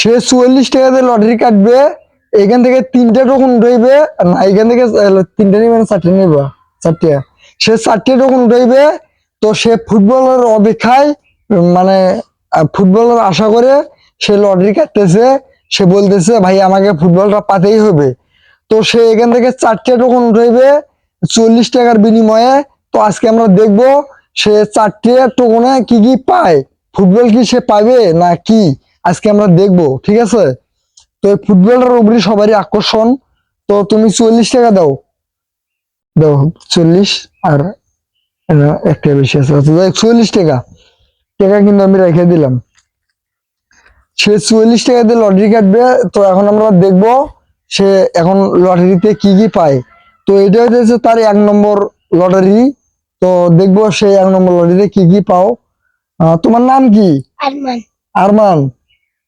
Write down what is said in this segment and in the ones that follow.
সে চুয়াল্লিশ টাকা দিয়ে লটারি কাটবে এখান থেকে তিনটে টোকন উঠাইবে না এখান থেকে তিনটে নিবে চারটে নিবা? চারটে। সে চারটে টোকন উঠাইবে তো সে ফুটবলের অপেক্ষায় মানে ফুটবলের আশা করে সে লটারি কাটতেছে। সে বলতেছে, ভাই, আমাকে ফুটবলটা পাতেই হবে। তো সে এখান থেকে চারটে টোকন উঠাইবে চল্লিশ টাকার বিনিময়ে। তো আজকে আমরা দেখব, সে চারটে টোকনে কি কি পায়? ফুটবল কি সে পাবে, না কি? আজকে আমরা দেখব ঠিক আছে? তো এই ফুটবলটার উপরে সবারই আকর্ষণ। তো তুমি চল্লিশ টাকা দাও। দাও চল্লিশ আর একটা বেশি আছে। আচ্ছা, চল্লিশ টাকা। টাকা কিন্তু আমি রেখে দিলাম। সে চুয়াল্লিশ টাকা দিয়ে লটারি কাটবে তো এখন আমরা দেখব সে এখন লটারিতে কি কি পায়। তো এটা হচ্ছে তার এক নম্বর লটারি। তো দেখব সে এক নম্বর লটারিতে কি কি পাও। তোমার নাম কি? আরমান। আরমান।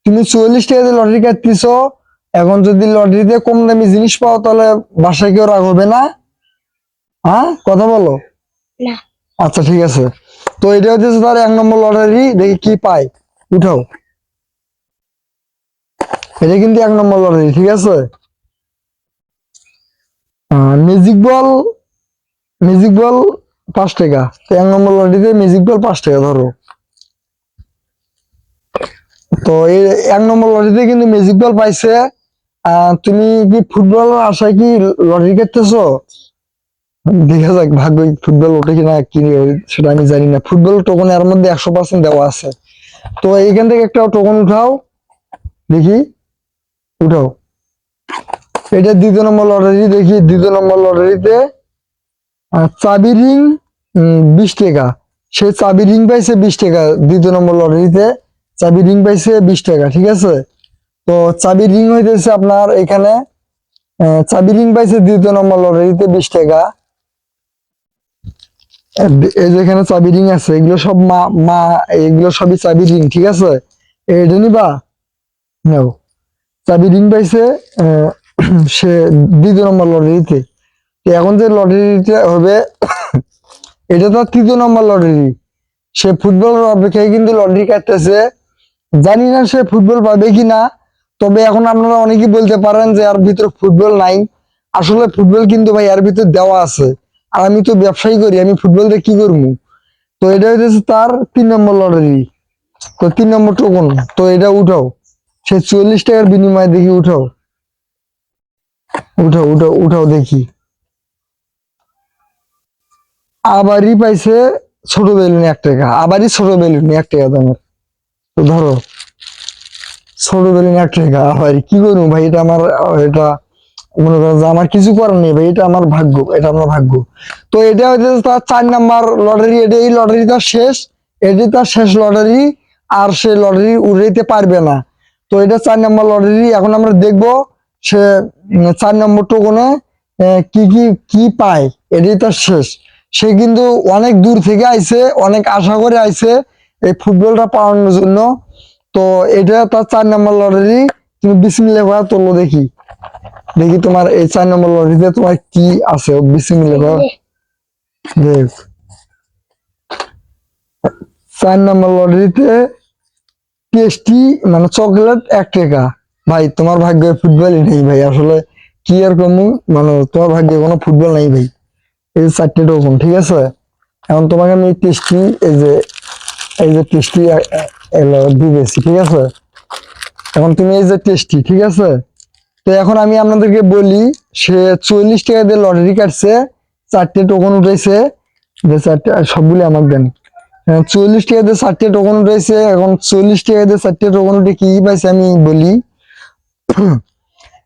তুমি চুয়াল্লিশ টাকা দিয়ে লটারি কাটতেছ এখন যদি লটারিতে কম দামি জিনিস পাও তাহলে বাসায় কেউ রাগ হবে না? হ্যাঁ? কথা বলো। আচ্ছা ঠিক আছে। তো এটা হচ্ছে তার এক নম্বর লটারি দেখি কি পায়। উঠাও। এটা কিন্তু এক নম্বর লটারি ঠিক আছে? মিউজিক বল মিউজিক বল পাঁচ টাকা। এক নম্বর লটারিতে মিউজিক বল পাঁচ টাকা ধরো। তো এই এক নম্বর লটারিতে কিন্তু মিউজিক বল পাইছে। তুমি কি ফুটবল আশায় কি লটারি কাটতেছো দেখা যাক ভাগ্য ফুটবল ওঠে কিনা কি সেটা আমি জানি না। ফুটবল টোকন এর মধ্যে একশো পার্সেন্ট দেওয়া আছে। তো এইখান থেকে একটা টোকন উঠাও। দেখি। উঠাও। এটা দ্বিতীয় নম্বর লটারি, দেখি। দ্বিতীয় নম্বর লটারিতে চাবি রিং বিশ টাকা। সে চাবি রিং পাইছে বিশ টাকা দ্বিতীয় নম্বর লটারিতে। চাবি রিং পাইছে বিশ টাকা, ঠিক আছে? তো চাবি রিং হইতেছে আপনার এখানে চাবি রিং পাইছে দ্বিতীয় নম্বর লটারিতে বিশ টাকা। এই যে এখানে চাবি রিং আছে, এগুলো সব মা মা, এগুলো সবই চাবি রিং ঠিক আছে? এটা নিবা? নাও। চাবি রিং পাইছে সে দ্বিতীয় নম্বর লটারিতে। এখন যে লটারিটা হবে, এটা তো তৃতীয় নম্বর লটারি। সে ফুটবল অপেক্ষায় কিন্তু লটারি কাটতেছে জানি না সে ফুটবল পাবে কি না তবে এখন আপনারা অনেকেই বলতে পারেন যে এর ভিতরে ফুটবল নাই। আসলে ফুটবল কিন্তু ভাই এর ভিতরে দেওয়া আছে। আর আমি তো ব্যবসায়ী করি, আমি ফুটবল দিয়ে কি করব? তো এটা হচ্ছে তার তিন নম্বর লটারি। তো তিন নম্বর টোকন। তো এটা উঠাও। সে চল্লিশ টাকার বিনিময়ে দেখি উঠাও। উঠাও উঠাও উঠাও দেখি। আবারই পাইছে ছোট বেলুন এক টাকা। আবারই ছোট বেলুন এক টাকা দামের। তো ধরো ছোট বেলুন এক কি করব ভাই? এটা আমার, এটা মনে করেন যে আমার কিছু করার নেই ভাই, এটা আমার ভাগ্য, এটা আমার ভাগ্য। তো এটা হচ্ছে তার চার নাম্বার লটারি এটা এই লটারিটা শেষ এটি তার শেষ লটারি, আর সে লটারি উড়াইতে পারবে না। তো এটা চার নম্বর লটারি, এখন আমরা দেখব সে চার নম্বর টোকনে কি কি কি পায়, এটাই তার শেষ। সে কিন্তু অনেক দূর থেকে আইছে, অনেক আশা করে আইছে এই ফুটবলটা পাওয়ানোর জন্য। তো এটা তার চার নম্বর লটারি। তুমি বিসমিল্লাহ করে তোলো দেখি। দেখি তোমার এই চার নম্বর লটারিতে তোমার কি আছে। বিসমিল্লাহ করে। দেখ। চার নম্বর লটারিতে টেস্টি মানে চকলেট এক টাকা। ভাই, তোমার ভাগ্যে ফুটবলই নেই ভাই। আসলে কি আর কমু? মানে তোমার ভাগ্যে কোনো ফুটবল নেই ভাই। এই চারটে টোকন ঠিক আছে? এখন তোমাকে আমি টেস্টি এই যে এই যে টেস্টি এলো দিয়েছি, ঠিক আছে? এখন তুমি এই যে টেস্টি ঠিক আছে? তো এখন আমি আপনাদেরকে বলি, সে চল্লিশ টাকা দিয়ে লটারি কাটছে, চারটে টোকন উঠেছে, যে চারটে সবগুলি আমাকে দেন। চল্লিশ টাকা দিয়ে চারটে টোকন উঠেছে, এখন চল্লিশ টাকা দিয়ে চারটে টোকন উঠে কি পাইছে আমি বলি,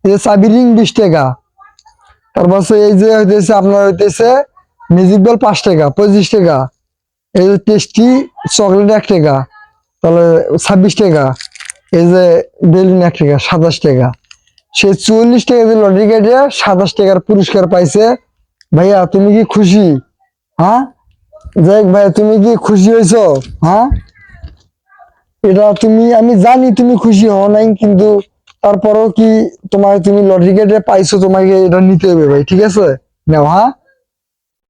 এই যে চাবি রিং বিশ টাকা, তারপর এই যে হইতেছে, আপনার হইতেছে মিউজিক বল পাঁচ টাকা, পঁচিশ টাকা এই যে টেস্টি চকলেট এক টাকা, তাহলে ছাব্বিশ টাকা। এই যে বেলুন এক টাকা, সাতাশ টাকা। সে চল্লিশ টাকা যে লটারি কেটে সাতাশ টাকার পুরস্কার পাইছে। ভাইয়া, তুমি কি খুশি? হ্যাঁ? যাই ভাইয়া, তুমি কি খুশি হয়েছো? হ্যাঁ? এটা তুমি, আমি জানি তুমি খুশি হও নাই, কিন্তু তারপরেও কি তোমার তুমি লটারি কেটে পাইছো, তোমাকে এটা নিতে হবে ভাই, ঠিক আছে? নাও হ্যাঁ?